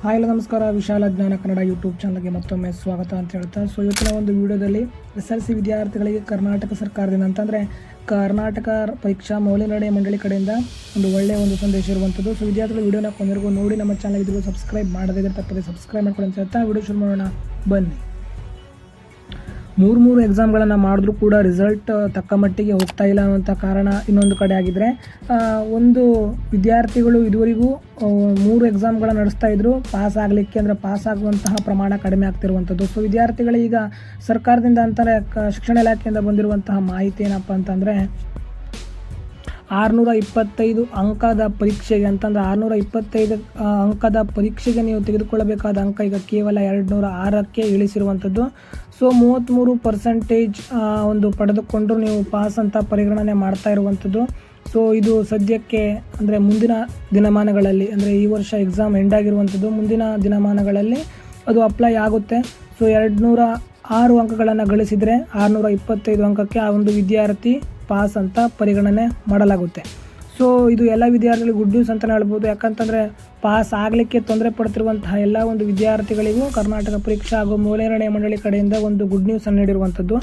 Hi, ಎಲ್ಲ ನಮಸ್ಕಾರ. ವಿಶಾಲ ಜ್ಞಾನ ಕನ್ನಡ ಯೂಟ್ಯೂಬ್ ಚಾನಲ್ಗೆ ಮತ್ತೊಮ್ಮೆ ಸ್ವಾಗತ ಅಂತ ಹೇಳ್ತಾ. ಸೊ ಇವತ್ತಿನ ಒಂದು ವಿಡಿಯೋದಲ್ಲಿ ಎಸ್ ಎಲ್ ಸಿ ವಿದ್ಯಾರ್ಥಿಗಳಿಗೆ ಕರ್ನಾಟಕ ಸರ್ಕಾರದಿಂದ ಅಂತಂದರೆ ಕರ್ನಾಟಕ ಪರೀಕ್ಷಾ ಮೌಲ್ಯನಿರ್ಣಯ ಮಂಡಳಿ ಕಡೆಯಿಂದ ಒಂದು ಒಳ್ಳೆಯ ಒಂದು ಸಂದೇಶ ಇರುವಂಥದ್ದು ಸೊ ವಿದ್ಯಾರ್ಥಿಗಳು ವಿಡಿಯೋನ ಕೊನೆವರೆಗೂ ನೋಡಿ ನಮ್ಮ ಚಾನಲ್ ಇದ್ರೂ ಸಬ್ಸ್ಕ್ರೈಬ್ ಮಾಡದೇ ತಪ್ಪದೆ ಸಬ್ಸ್ಕ್ರೈಬ್ ಮಾಡ್ಕೊಳ್ಳಿ ಅಂತ ಹೇಳ್ತಾ. ವಿಡಿಯೋ ಶುರು ಮಾಡೋಣ. ಬನ್ನಿ. ಮೂರು ಮೂರು ಎಕ್ಸಾಮ್ಗಳನ್ನು ಮಾಡಿದ್ರೂ ಕೂಡ ರಿಸಲ್ಟ್ ತಕ್ಕ ಮಟ್ಟಿಗೆ ಹೋಗ್ತಾ ಇಲ್ಲ ಅನ್ನೋಂಥ ಕಾರಣ ಇನ್ನೊಂದು ಕಡೆ ಆಗಿದ್ದರೆ ಒಂದು ವಿದ್ಯಾರ್ಥಿಗಳು ಇದುವರೆಗೂ ಮೂರು ಎಕ್ಸಾಮ್ಗಳನ್ನು ನಡೆಸ್ತಾ ಇದ್ದರು ಪಾಸ್ ಆಗಲಿಕ್ಕೆ ಅಂದರೆ ಪಾಸ್ ಆಗುವಂತಹ ಪ್ರಮಾಣ ಕಡಿಮೆ ಆಗ್ತಿರುವಂಥದ್ದು. ಸೊ ವಿದ್ಯಾರ್ಥಿಗಳು ಈಗ ಸರ್ಕಾರದಿಂದ ಅಂತಾರೆ ಶಿಕ್ಷಣ ಇಲಾಖೆಯಿಂದ ಬಂದಿರುವಂತಹ ಮಾಹಿತಿ ಏನಪ್ಪ ಅಂತಂದರೆ ಆರುನೂರ ಇಪ್ಪತ್ತೈದು ಅಂಕದ ಪರೀಕ್ಷೆಗೆ ಅಂತಂದ್ರೆ ಆರುನೂರ ಇಪ್ಪತ್ತೈದು ಅಂಕದ ಪರೀಕ್ಷೆಗೆ ನೀವು ತೆಗೆದುಕೊಳ್ಳಬೇಕಾದ ಅಂಕ ಈಗ ಕೇವಲ ಎರಡು ನೂರ ಆರಕ್ಕೆ ಇಳಿಸಿರುವಂಥದ್ದು ಸೊ ಮೂವತ್ತ್ಮೂರು ಪರ್ಸೆಂಟೇಜ್ ಒಂದು ಪಡೆದುಕೊಂಡು ನೀವು ಪಾಸ್ ಅಂತ ಪರಿಗಣನೆ ಮಾಡ್ತಾ ಇರುವಂಥದ್ದು. ಸೊ ಇದು ಸದ್ಯಕ್ಕೆ ಅಂದರೆ ಮುಂದಿನ ದಿನಮಾನಗಳಲ್ಲಿ, ಅಂದರೆ ಈ ವರ್ಷ ಎಕ್ಸಾಮ್ ಎಂಡ್ ಆಗಿರುವಂಥದ್ದು. ಮುಂದಿನ ದಿನಮಾನಗಳಲ್ಲಿ ಅದು ಅಪ್ಲೈ ಆಗುತ್ತೆ. ಸೊ ಎರಡು ನೂರ ಆರು ಅಂಕಗಳನ್ನು ಗಳಿಸಿದರೆ ಆರುನೂರ ಇಪ್ಪತ್ತೈದು ಅಂಕಕ್ಕೆ ಆ ಒಂದು ವಿದ್ಯಾರ್ಥಿ ಪಾಸ್ ಅಂತ ಪರಿಗಣನೆ ಮಾಡಲಾಗುತ್ತೆ. ಸೊ ಇದು ಎಲ್ಲ ವಿದ್ಯಾರ್ಥಿಗಳಿಗೆ ಗುಡ್ ನ್ಯೂಸ್ ಅಂತಲೇ ಹೇಳ್ಬೋದು. ಯಾಕಂತಂದರೆ ಪಾಸ್ ಆಗಲಿಕ್ಕೆ ತೊಂದರೆ ಪಡ್ತಿರುವಂತಹ ಎಲ್ಲ ಒಂದು ವಿದ್ಯಾರ್ಥಿಗಳಿಗೂ ಕರ್ನಾಟಕ ಪರೀಕ್ಷಾ ಹಾಗೂ ಮೌಲ್ಯನಿರ್ಣಯ ಮಂಡಳಿ ಕಡೆಯಿಂದ ಒಂದು ಗುಡ್ ನ್ಯೂಸನ್ನು ನೀಡಿರುವಂಥದ್ದು.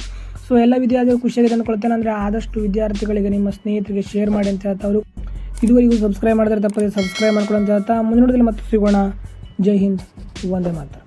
ಸೊ ಎಲ್ಲ ವಿದ್ಯಾರ್ಥಿಗಳು ಖುಷಿಯಾಗಿದೆ ಅಂದ್ಕೊಳ್ತೇನೆ. ಅಂದರೆ ಆದಷ್ಟು ವಿದ್ಯಾರ್ಥಿಗಳಿಗೆ ನಿಮ್ಮ ಸ್ನೇಹಿತರಿಗೆ ಶೇರ್ ಮಾಡಿ ಅಂತ ಹೇಳ್ತಾ ಅವರು. ಇದುವರೆಗೂ ಸಬ್ಸ್ಕ್ರೈಬ್ ಮಾಡಿದ್ರೆ ತಪ್ಪದೆ ಸಬ್ಸ್ಕ್ರೈಬ್ ಮಾಡ್ಕೊಳ್ಳಿ ಅಂತ ಹೇಳ್ತಾ. ಮುಂದಿನ ಮತ್ತೆ ಸಿಗೋಣ. ಜೈ ಹಿಂದ್. ವಂದೇ ಮಾತ್ರ.